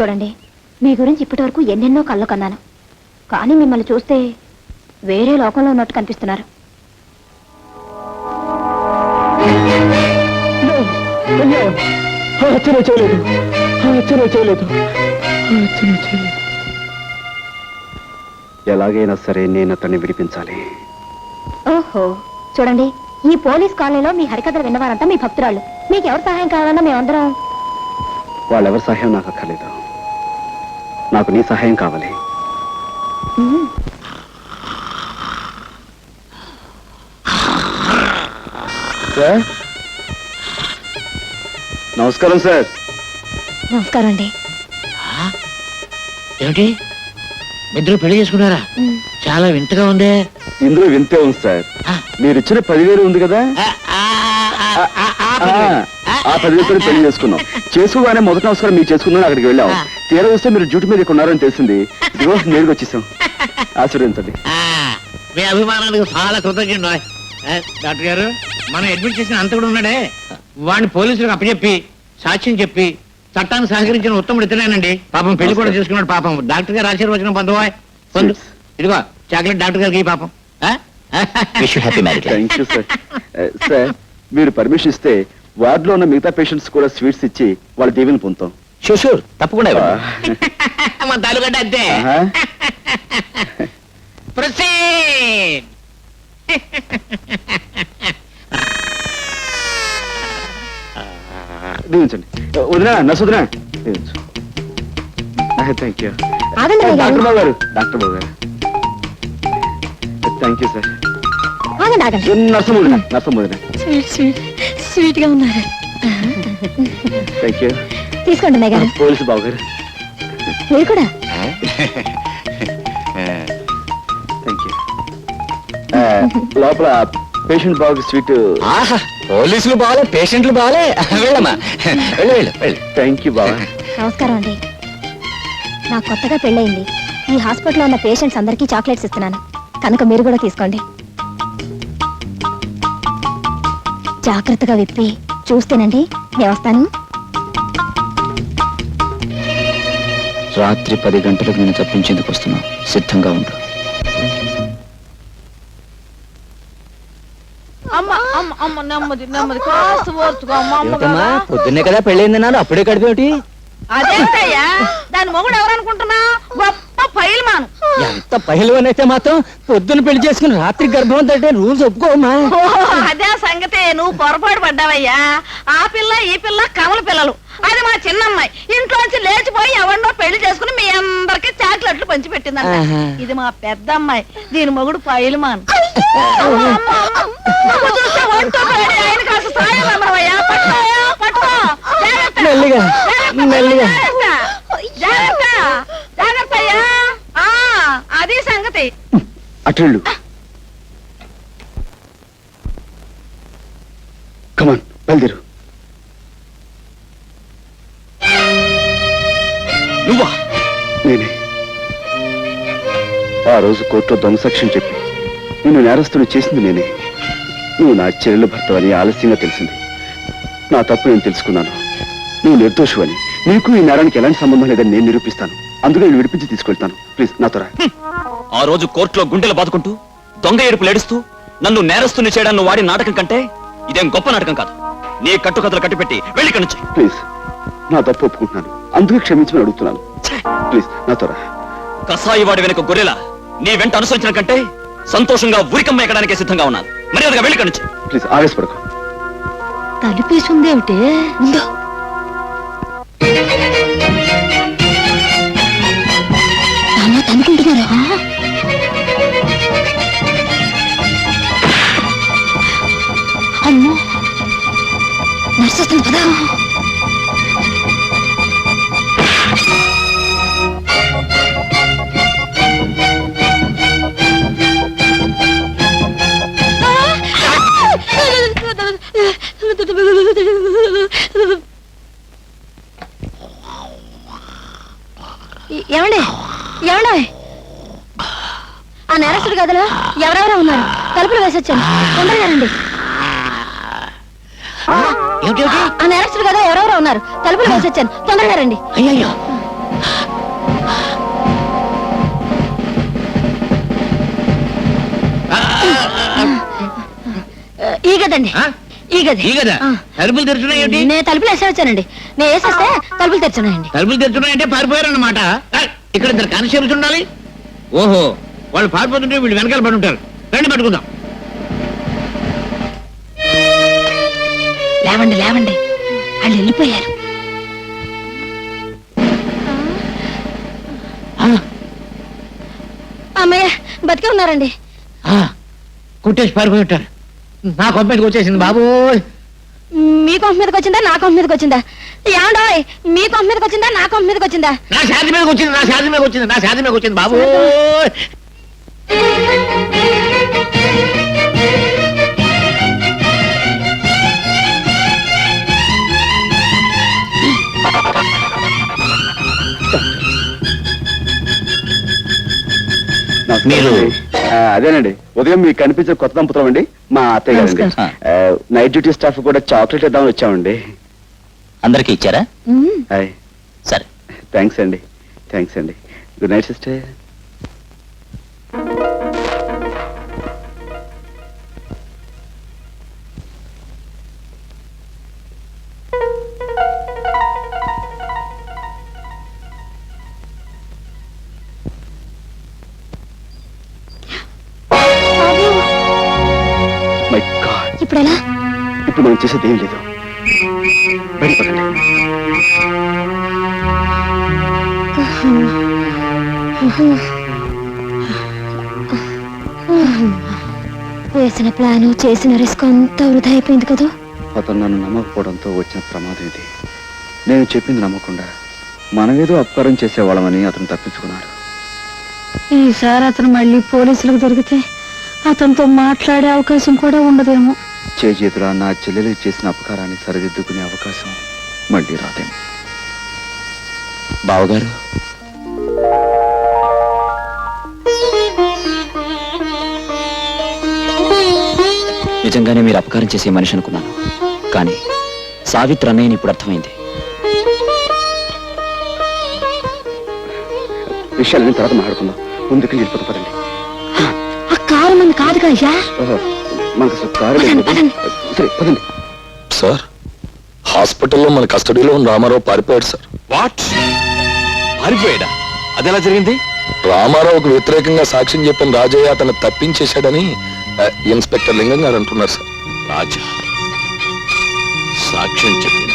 చూడండి. మీ గురించి ఇప్పటివరకు ఎన్నెన్నో కళ్ళు కన్నాను. కానీ మిమ్మల్ని చూస్తే వేరే లోకంలో ఉన్నట్టు కనిపిస్తున్నారు. ఎలాగైనా సరే నేను అతన్ని విడిపించాలి. ఓహో చూడండి. ఈ పోలీస్ కాలనీలో మీ హరికథలు విన్నవారంతా మీ భక్తురాళ్ళు. మీకు ఎవరు సహాయం కావాలన్నా మేమందరం వాళ్ళెవరి సహాయం నాకు అక్కర్లేదు. నాకు నీ సహాయం కావాలి. సార్? నమస్కారం సార్. నమస్కారం అండి ఏమిటి? ఇద్దరు పెళ్ళి చేసుకున్నారా. చాలా వింతగా ఉందే. ఇందులో వింతే ఉంది సార్. మీరు ఇచ్చిన పదివేలు ఉంది కదా? ఆ, పదివేలతో పెళ్ళి చేసుకున్నాం. చేసుకోగానే మొదటి నమస్కారం మీరు చేసుకుందాం అక్కడికి వెళ్ళాం. తీరా వస్తే మీరు డ్యూటీ మీద ఇక్కడ ఉన్నారని తెలిసింది. ఇదిగో నేరుగా వచ్చేసాం. ఆశీర్వదించండి ఆ, మీ అభిమానానికి చాలా కృతజ్ఞ డాక్టర్ గారు మనం అడ్మిట్ చేసిన అంత కూడా ఉన్నాడే. వాడిని పోలీసులకు అప్పచెప్పి సాక్ష్యం చెప్పి చట్టానికి సహకరించిన ఉత్తముడు ఇతనేనండి. పాపం పెళ్ళి కూడా చేసుకున్నాడు పాపం. డాక్టర్ గారు ఆశీర్వచనం పొందవా పొందు. ఇదిగో చాక్లెట్ డాక్టర్ గారికి ఈ పాపం. ఆ? Wish happy marriage thank you sir sir మీరు పర్మిషన్ ఇస్తే వార్డులో ఉన్న మిగతా పేషెంట్స్ కూడా స్వీట్స్ ఇచ్చి వాళ్ళ దీవెని పొందుతాం. షూర్ షూర్ తప్పకుండా ఇవ్వండి. మన తాలూగడ్డ అంతే. ఆహా. దీవించండి. వదినా నర్సు వదినా. దీవించు. థ్యాంక్ యూ ఆగండి అయ్య డాక్టర్ గారు బాబు గారు డాక్టర్ బాబు గారు. థ్యాంక్ యూ సార్ ఆగండి ఆగండి. నర్సం వదిన నర్సం వదిన. స్వీట్ స్వీట్ స్వీట్గా ఉన్నారు. థ్యాంక్ యూ తీసుకోండి అన్నయ్య గారు. పోలీసు బాబు గారు మీరు కూడా? థ్యాంక్ యూ లోపల పేషెంట్ బాబుకి స్వీట్. ఆహా పోలీసులు బాగాలే పేషెంట్లు బాగాలే వెళ్ళమ్మా. వెళ్ళు వెళ్ళు వెళ్ళు. థ్యాంక్ యూ బాబా. నమస్కారం అండి. నాకు కొత్తగా పెళ్ళయింది. ఈ హాస్పిటల్లో ఉన్న పేషెంట్స్ అందరికీ చాక్లెట్స్ ఇస్తున్నాను. కనుక మీరు కూడా తీసుకోండి. జాగ్రత్తగా విప్పి చూస్తేనండి. నేను వస్తాను. రాత్రి పది గంటలకు నేను తప్పించేందుకు వస్తున్నావు. సిద్ధంగా ఉండు. పొద్దున్నే కదా పెళ్ళైంది నాన్న అప్పుడే కడిపేమిటి అదేంటయ్యా? దాని మొగుడు ఎవరనుకుంటున్నా? గొప్ప పైల్మాను. ఎంత పహిల్వన్ అయితే మాత్రం పొద్దున్న పెళ్ళి చేసుకుని రాత్రి గర్భం అంటే రూల్స్ ఒప్పుకోమా అదే సంగతి. నువ్వు పొరపాటు పడ్డావయ్యా. ఆ పిల్ల ఈ పిల్ల కమల పిల్లలు. అది మా చిన్నమ్మాయి. ఇంట్లోంచి లేచిపోయి ఎవరినో పెళ్ళి చేసుకుని మీ అందరికి చాక్లెట్లు పంచి పెట్టిందంట ఆహా. ఇది మా పెద్ద అమ్మాయి దీని మొగుడు పైల్మాన్. నువ్వు చూస్తే ఒంటో పడి ఆయన కాస్త సాయం అమ్మవయ్యా. పట్టుకో పట్టుకో. జాగ్రత్త. మెల్లిగా జాగ్రత్త, మెల్లిగా. జాగ్రత్త. జాగ్రత్త. జాగ్రత్త అయ్యా. ఆ, అది సంగతి. అటెళ్ళు కమాన్ బయలుదేరు. రోజు కోర్టులో దొంగ సాక్ష్యం చెప్పి నిన్ను నేరస్తుడు చేసింది నేనే. నువ్వు నా చెల్లెలు భర్తవని ఆలస్యంగా తెలిసింది. నా తప్పు నేను తెలుసుకున్నాను. నువ్వు నిర్దోషువని. నీకు ఈ నేరానికి ఎలాంటి సంబంధం లేదని నేను నిరూపిస్తాను. అందుకే నేను విడిపించి తీసుకెళ్తాను. ప్లీజ్ నాతో రా ఆ రోజు కోర్టులో గుండెలు బాదుకుంటూ దొంగ ఏడుపులు ఏడుస్తూ నన్ను నేరస్తుని చేయడానికి నువ్వు వాడిన నాటకం కంటే ఇదేం గొప్ప నాటకం కాదు. నీ కట్టుకథలు కట్టిపెట్టి వెళ్ళి ఇక్కడి నుంచి. ప్లీజ్ నా తప్పు ఒప్పుకుంటున్నాను. అందుకే క్షమించమని అడుగుతున్నాను. ప్లీజ్ నాతో రా కసాయి వాడి వెనుక గొర్రెల నీ వెంట అనుసరించిన కంటే సంతోషంగా ఉరికమ్మ ఎక్కడానికే సిద్ధంగా ఉన్నాను. మర్యాదగా వెళ్ళి ఇక్కడి నుంచి. ప్లీజ్ ఆవేశపడకు. తలుపేసుందేమిటి? ఉందో తనుకుంటున్నారా అమ్మో. నర్సు వస్తుంది పదా. ఏమండి? ఏమండి? ఆ నేరస్తుడు గదిలో ఎవరెవరో ఉన్నారు. తలుపులు వేసొచ్చాను. తొందరగా రండి. ఆ నేరస్తుడు గదిలో ఎవరెవరో ఉన్నారు. తలుపులు వేసొచ్చాను. తొందరగా రండి. అయ్యయ్యో. ఈ గదండి. ఆ? ఈ గది. ఈ కదా. తలుపులు తెరుచున్నాయి ఏంటి? నేను తలుపులు వేసే వచ్చానండి నేను వేసేస్తే తలుపులు తెచ్చున్నాయండి తలుపులు తెరుచున్నాయంటే పారిపోయారన్నమాట. ఆ, ఇక్కడ ఇద్దరు కానిస్టేబుల్స్ ఉండాలి. ఓహో వాళ్ళు పారిపోతుంటే వీళ్ళు వెనకాల పడి ఉంటారు. రండి పట్టుకుందాం. లేవండి లేవండి. వాళ్ళు వెళ్ళిపోయారు. ఆ, అమ్మయ్య బతికే ఉన్నారండి. ఆ, కుట్టేసి పారిపోయి ఉంటారు. నా కొంపటికి వచ్చేసింది బాబు. మీ కొంప మీదకి వచ్చిందా నా కొంప మీదకి వచ్చిందా? ఏమండోయ్ మీ కొంప మీదకి వచ్చిందా నా కొంప మీదకి వచ్చిందా? నా శాది మీదకి వచ్చింది నా శాది మీదకి వచ్చింది నా శాది మీదకి వచ్చింది బాబు. మీరు అదేనండి. ఉదయం మీకు కనిపించే కొత్త దంపతులం అండి మా అత్తయ్య గారండి నమస్కారం. ఆ, నైట్ డ్యూటీ స్టాఫ్ కూడా చాక్లెట్ ఇద్దామని వచ్చామండి. అందరికి ఇచ్చారా. హాయ్. సరే. థ్యాంక్స్ అండి. థ్యాంక్స్ అండి. Good night sister. మనం చేసేది ఏం లేదు. బయటపడండి. వేసిన ప్లాను చేసిన రిస్క్ అంతా వృధా అయిపోయింది కదా? అతను నన్ను నమ్మకపోవడంతో వచ్చిన ప్రమాదం ఇది. నేను చెప్పింది నమ్మకుండా మనమేదో అపకారం చేసేవాళ్ళమని అతను తప్పించుకున్నాడు. ఈసారి అతను మళ్ళీ పోలీసులకు దొరికితే అతనితో మాట్లాడే అవకాశం కూడా ఉండదేమో. చేతులా నా చెల్లెలు చేసిన అపకారాన్ని సరిదిద్దుకునే అవకాశం మళ్ళీ రాదేమో. బావగారు? నిజంగానే మీరు అపకారం చేసే మనిషి అనుకున్నాను. కానీ సావిత్రి అన్నయ్యని ఇప్పుడు అర్థమైంది. విషయాలన్నీ తర్వాత మాట్లాడుకుందాం. ముందుకు వెళ్ళిపోతాం పదండి. ఆ కారు మంది అయ్యా? ఓహో, మనకు అసలు కారు లేదు. పదండి, సరే పదండి. సార్ హాస్పిటల్లో మన కస్టడీలో ఉన్న రామారావు పారిపోయాడు సార్. వాట్? పారిపోయాడా? అదెలా జరిగింది? రామారావుకు వ్యతిరేకంగా సాక్ష్యం చెప్పిన రాజయ్య అతను తప్పించేశాడని ఆ, ఇన్స్పెక్టర్ లింగం గారు అంటున్నారు సార్. రాజా సాక్ష్యం చెప్పిన